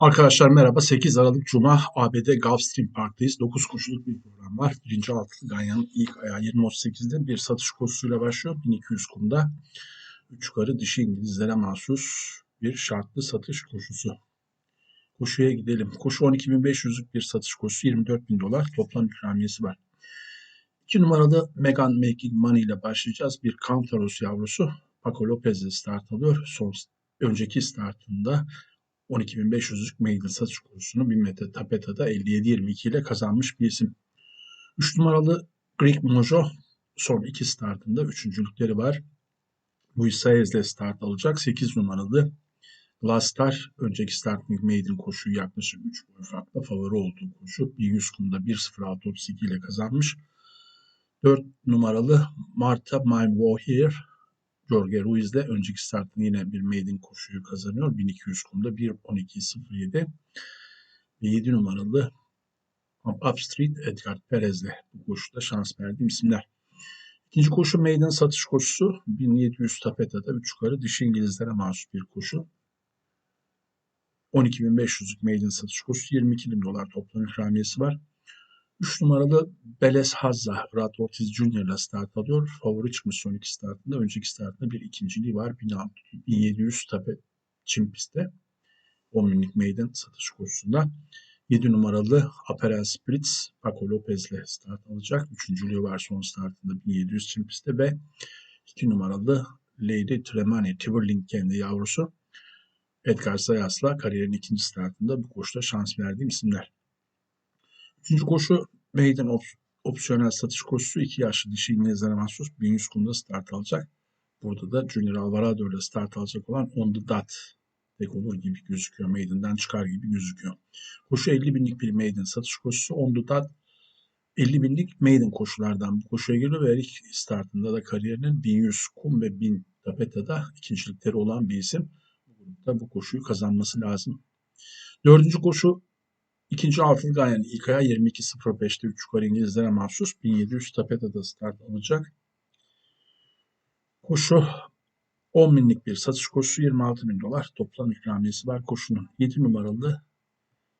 Arkadaşlar merhaba. 8 Aralık Cuma ABD Gulfstream Park'tayız. 9 koşuluk bir program var. Birinci altılı Ganyan'ın ilk ayağı 20.38'de bir satış koşusuyla başlıyor. 1200 kumda. 3 yukarı dişi İngilizlere mahsus bir şartlı satış koşusu. Koşuya gidelim. Koşu 12.500'lük bir satış koşusu 24.000 dolar. Toplam ikramiyesi var. 2 numaralı Megan Making Money ile başlayacağız. Bir Cantaros yavrusu Paco Lopez ile start alıyor. Son önceki startında 12.500'lük maiden satış kursunu 1000 metre tapeta'da 57-22 ile kazanmış bir isim. 3 numaralı Greek Mojo son iki startında üçüncülükleri var. Luis Saez ile start alacak. 8 numaralı Glastar önceki starting maiden koşuyu yaklaşık 3 boy farkla favori olduğu koşu 1100 kumda 1.06.32 ile kazanmış. 4 numaralı Marta My Here Jorge Ruiz de önceki startında yine bir maiden koşuyu kazanıyor. 1200 kumda 1.12.07 ve 7 numaralı Upstreet Edgar Perez'le bu koşuda şans verdiğim isimler. İkinci koşu maiden satış koşusu 1700 tapeta'da 3 yukarı dişi İngilizlere mahsus bir koşu. 12.500'lük maiden satış koşusu 22 bin dolar toplam ikramiyesi var. 3 numaralı Beles Hazza, Brad Ortiz Jr. ile start alıyor. Favori çıkmış son iki startında. Önceki startında bir ikinciliği var. 1700 tape çim pistte. 10 binlik maiden satış kursunda. 7 numaralı Aperel Spritz Paco Lopez ile start alacak. Üçüncülüğü var son startında 1700 çim pistte ve 2 numaralı Lady Tremani Tiverling kendi yavrusu Edgar Sayas'la kariyerin ikinci startında bu koşuda şans verdiğim isimler. Üçüncü koşu maiden op opsiyonel satış koşusu 2 yaşlı dişi İngilizlere mahsus 1100 kumda start alacak. Burada da Junior Alvarado ile start alacak olan On The Dot pek olur gibi gözüküyor. Maiden'den çıkar gibi gözüküyor. Koşu 50 binlik bir maiden satış koşusu. On The Dot 50 binlik maiden koşulardan bu koşuya giriyor ve ilk startında da kariyerinin 1100 kum ve 1000 tapeta'da ikincilikleri olan bir isim. Bu grupta bu koşuyu kazanması lazım. Dördüncü koşu İkinci altın Ganyan ilk aya 22.05'te 3 yukarı İngilizlere mahsus 1700 tapeta'da start alacak. Koşu 10 binlik bir satış koşusu 26 bin dolar. Toplam ikramiyesi var koşunun. 7 numaralı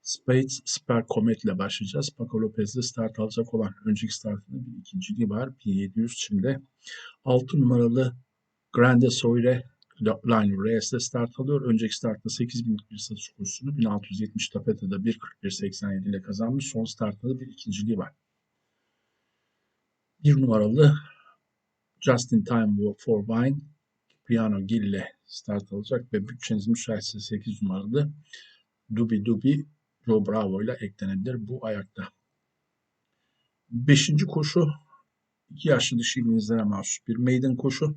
Spades Sper Comet ile başlayacağız. Paco Lopez'de start alacak olan önceki startında bir ikinciliği var. 1700 şimdi. 6 numaralı Grande Soire Line Reyes'te start alıyor. Önceki startta 8000'lik bir satış kursunu 1670 tapetede 1.41.87 ile kazanmış. Son startta da bir ikinciliği var. Bir numaralı Justin Time for Wine Piano Gill ile start alacak ve bütçeniz müsaitse 8 numaralı Dubi Dubi Joe Bravo ile eklenebilir bu ayakta. Beşinci koşu 2 yaşlı dişi İngilizlere mahsus bir maiden koşu.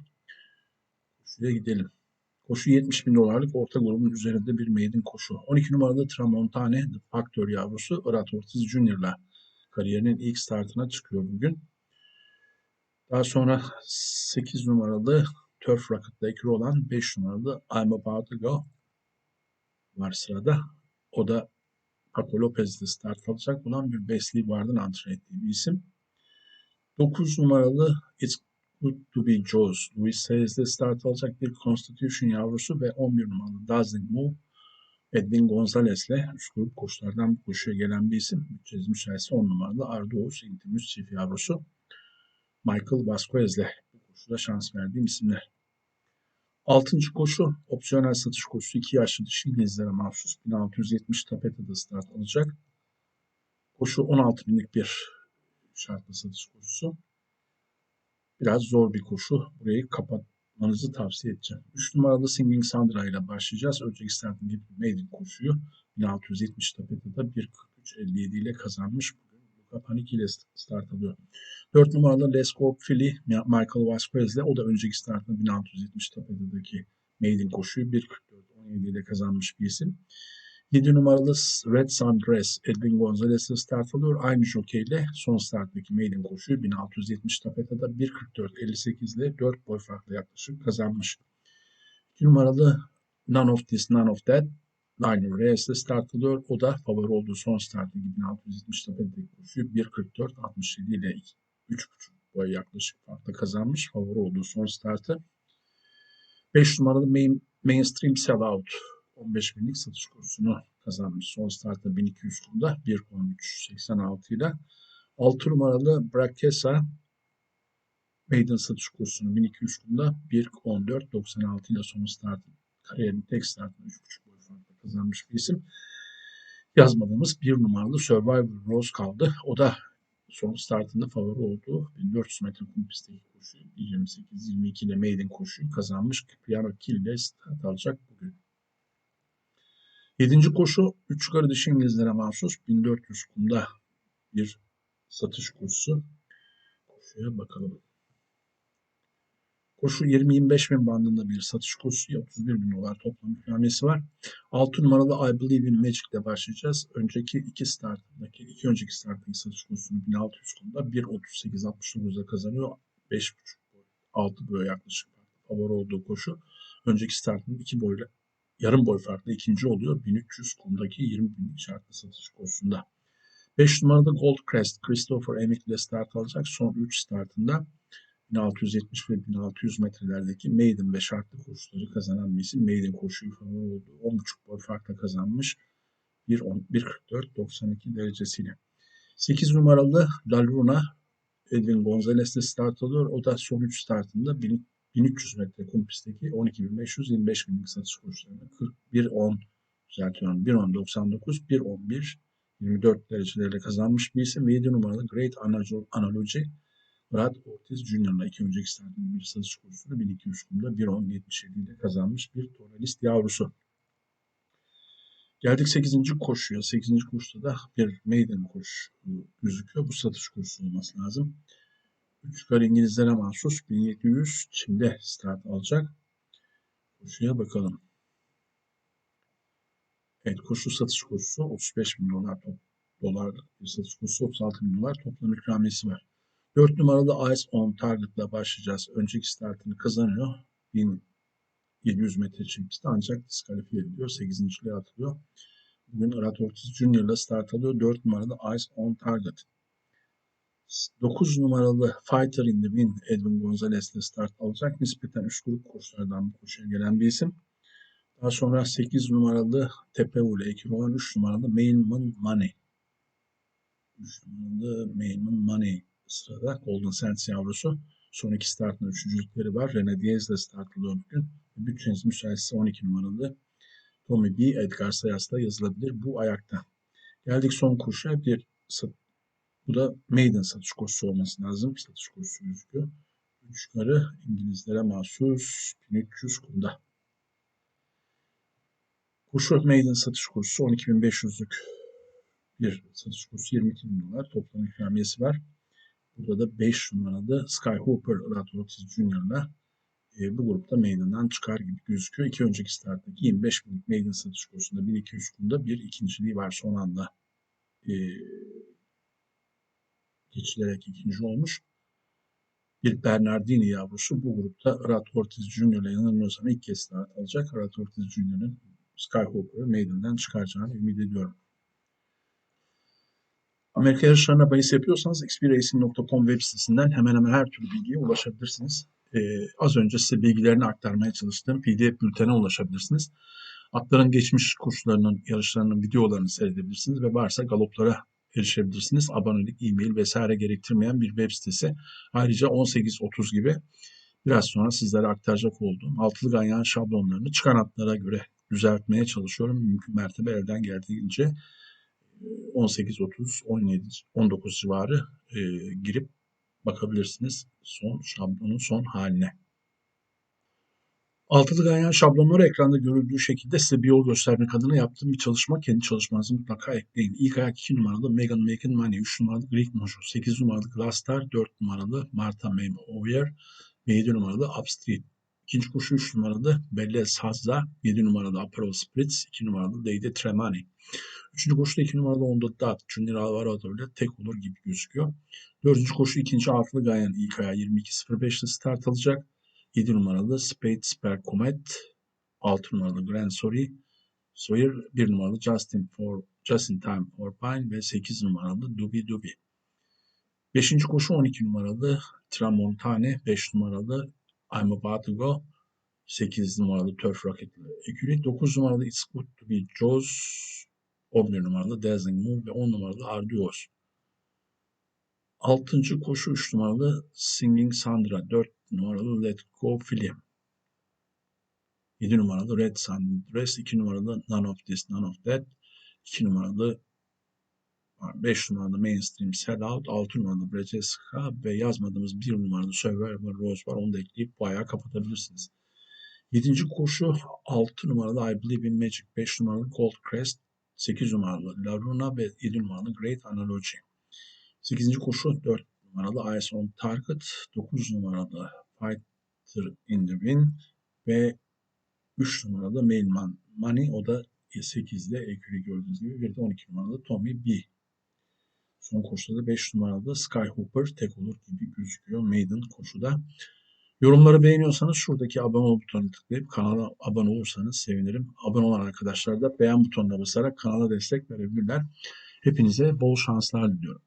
Şuraya gidelim. Koşu 70 bin dolarlık orta grubun üzerinde bir maiden koşu. 12 numaralı Tramontane The Factor yavrusu Irat Ortiz Jr.'la kariyerinin ilk startına çıkıyor bugün. Daha sonra 8 numaralı Turf Rocket'da ekri olan 5 numaralı I'm About To Go var sırada. O da Paco Lopez'de start alacak olan bir Wesley Ward'ın ettiği bir isim. 9 numaralı It's Good to be Jaws. Luis Saez'de start alacak bir Constitution yavrusu ve 11 numaralı Dazzling Move Edwin Gonzalez'le üst grup koşulardan bu koşuya gelen bir isim. Bütçeniz müsaitse 10 numaralı Arduos Intimus çift yavrusu Michael Vasquez'le bu koşuda şans verdiğim isimler. Altıncı koşu opsiyonel satış koşusu 2 yaşlı dişi İngilizlere mahsus 1670 tapetada start alacak. Koşu 16 binlik bir şartlı satış koşusu biraz zor bir koşu. Burayı kapatmanızı tavsiye edeceğim. 3 numaralı Singing Sandra ile başlayacağız. Önceki startın gibi maiden koşuyu 1670 tapetada 1.43.57 ile kazanmış. Bugün Luka Panik ile start alıyor. 4 numaralı Les Go Philly Michael Vasquez ile o da önceki startında 1670 tapetadaki maiden koşuyu 1.44.17 ile kazanmış bir isim. 7 numaralı Red Sundress Edwin Gonzalez'le start alıyor. Aynı jokeyle son starttaki maiden koşuyu 1670 tapetada 1.44.58 ile 4 boy farklı yaklaşık kazanmış. 2 numaralı None of This None of That Liner Reyes'le start alıyor. O da favori olduğu son starttaki 1670 tapetadaki koşuyu 1.44.67 ile 3.5 boy yaklaşık farklı kazanmış. Favori olduğu son startı. 5 numaralı main, Mainstream Sellout 15 binlik satış kursunu kazanmış. Son startta 1200 kumda 1.13.86 ile 6 numaralı Brakesa Maiden satış kursunu 1200 kumda 1.14.96 ile son startı kariyerin tek startını 3.5 boy farkla kazanmış bir isim. Yazmadığımız bir numaralı Survivor Rose kaldı. O da son startında favori olduğu 1400 metre kum pistteki koşu 28-22 ile maiden koşuyu kazanmış. Piano Kill ile start alacak bugün. Yedinci koşu 3 yukarı dişi İngilizlere mahsus 1400 kumda bir satış kursu. Koşuya bakalım. Koşu 20-25 bin bandında bir satış kursu. 31 bin dolar toplam ikramiyesi var. 6 numaralı I Believe in Magic ile başlayacağız. Önceki iki startındaki, iki önceki starttaki satış kursunu 1600 kumda 1.38.69'da kazanıyor. 5.5 boy, 6 boy yaklaşık favori olduğu koşu. Önceki startın 2 boyla yarım boy farklı ikinci oluyor. 1300 kumdaki 20 binlik şartlı satış kursunda. 5 numarada Gold Crest Christopher Emick ile start alacak. Son 3 startında 1670 ve 1600 metrelerdeki maiden ve şartlı koşuları kazanan bir isim. Maiden koşuyu favori olduğu 10.5 boy farkla kazanmış. 1.44.92 derecesiyle. 8 numaralı La Luna Edwin Gonzalez de start alıyor. O da son 3 startında 1300 metre kum pistteki 12.525 binlik satış koşularında 41.10 düzeltiyorum 1.10.99 1.11 24 derecelerle kazanmış bir isim. 7 numaralı Great Analogy Brad Ortiz Jr.'la iki önceki startında bir satış kursunu 1200 kumda 1.10.77 ile kazanmış bir tonalist yavrusu. Geldik 8. koşuya. 8. koşuda da bir maiden koşu gözüküyor. Bu satış kursu olması lazım. 3 yukarı İngilizlere mahsus 1700 Çin'de start alacak. Koşuya bakalım. Evet koşu satış kursu 35 bin dolar, top, dolar satış kursu 36 bin dolar toplam ikramiyesi var. 4 numaralı Ice on Target'la başlayacağız. Önceki startını kazanıyor. 1700 metre için pistte ancak diskalifiye ediliyor. 8. liğe atılıyor. Bugün Arat Ortiz Junior ile start alıyor. 4 numaralı Ice on Target. 9 numaralı Fighter in the Wind Edwin Gonzalez ile start alacak. Nispeten üst grup koşulardan bu koşuya gelen bir isim. Daha sonra 8 numaralı Tepeule ekibi olan 3 numaralı Mainman Money. 3 numaralı Mainman Money sırada Golden Sands yavrusu. Son iki startında üçüncülükleri var. Rene Diaz ile start alıyor bugün. Bütçeniz müsaitse 12 numaralı Tommy B. Edgar Sayas'ta yazılabilir bu ayakta. Geldik son koşuya. Bir bu da maiden satış koşusu olması lazım. Satış koşusu gözüküyor. Üç yukarı İngilizlere mahsus 1300 kumda. Koşu maiden satış kursu 12.500'lük bir satış kursu 22 bin dolar. Toplam ikramiyesi var. Burada da 5 numaralı Sky Hooper Ratortis Junior'la e, bu grupta meydandan çıkar gibi gözüküyor. İki önceki starttaki 25 binlik meydan satış kursunda 1200 kumda bir ikinciliği var son anda. E, geçilerek ikinci olmuş. Bir Bernardini yavrusu bu grupta Rat Ortiz ile yanılmıyorsam ilk kez start alacak. Rat Ortiz Junior'ın Skyhawker'ı meydandan çıkaracağını ümit ediyorum. Amerika yarışlarına bahis yapıyorsanız xpracing.com web sitesinden hemen hemen her türlü bilgiye ulaşabilirsiniz. Ee, az önce size bilgilerini aktarmaya çalıştığım pdf bültene ulaşabilirsiniz. Atların geçmiş kurslarının, yarışlarının videolarını seyredebilirsiniz ve varsa galoplara erişebilirsiniz. Abonelik, e-mail vesaire gerektirmeyen bir web sitesi. Ayrıca 18.30 gibi biraz sonra sizlere aktaracak olduğum altılı ganyan şablonlarını çıkan atlara göre düzeltmeye çalışıyorum. Mümkün mertebe elden geldiğince 18.30, 17, 19 civarı e, girip bakabilirsiniz son şablonun son haline. Altılı ganyan şablonları ekranda görüldüğü şekilde size bir yol göstermek adına yaptığım bir çalışma. Kendi çalışmanızı mutlaka ekleyin. İlk ayak 2 numaralı Megan Making Money, 3 numaralı Greek Mojo, 8 numaralı Glasstar, 4 numaralı Marta Mame Over ve 7 numaralı Upstreet. İkinci koşu 3 numaralı Bellez Hazza, 7 numaralı Aperol Spritz, 2 numaralı Deide Tremani. Üçüncü koşuda 2 numaralı Onda Dat, Junior Alvarado ile tek olur gibi gözüküyor. Dördüncü koşu ikinci altılı Gayan İK'ya 22.05'te start alacak. 7 numaralı Spade Comet, 6 numaralı Grand Sorry, Sawyer, 1 numaralı Justin for Justin Time for Pine ve 8 numaralı Dubi Dubi. 5. koşu 12 numaralı Tramontane, 5 numaralı I'm About to Go, 8 numaralı Turf Rocket'lı ekürü. 9 numaralı It's Good To Be Joe's. 11 numaralı Dazzling Moon ve 10 numaralı Arduos. 6. koşu 3 numaralı Singing Sandra. 4 numaralı Let Go Philly. 7 numaralı Red Sundress. 2 numaralı None of This, None of That. 2 numaralı 5 numaralı Mainstream Sellout, 6 numaralı Brezeska ve yazmadığımız 1 numaralı Survivor Rose var. Onu da ekleyip bu ayağı kapatabilirsiniz. 7. koşu 6 numaralı I Believe in Magic, 5 numaralı Gold Crest, 8 numaralı La Luna ve 7 numaralı Great Analogy. 8. koşu 4 numaralı Eyes on Target, 9 numaralı Fighter in the Wind ve 3 numaralı Mailman Money o da 8'de ekürü gördüğünüz gibi bir de 12 numaralı Tommy B. Son koşuda da 5 numaralı Skyhopper tek olur gibi gözüküyor Maiden koşuda. Yorumları beğeniyorsanız şuradaki abone ol butonuna tıklayıp kanala abone olursanız sevinirim. Abone olan arkadaşlar da beğen butonuna basarak kanala destek verebilirler. Hepinize bol şanslar diliyorum.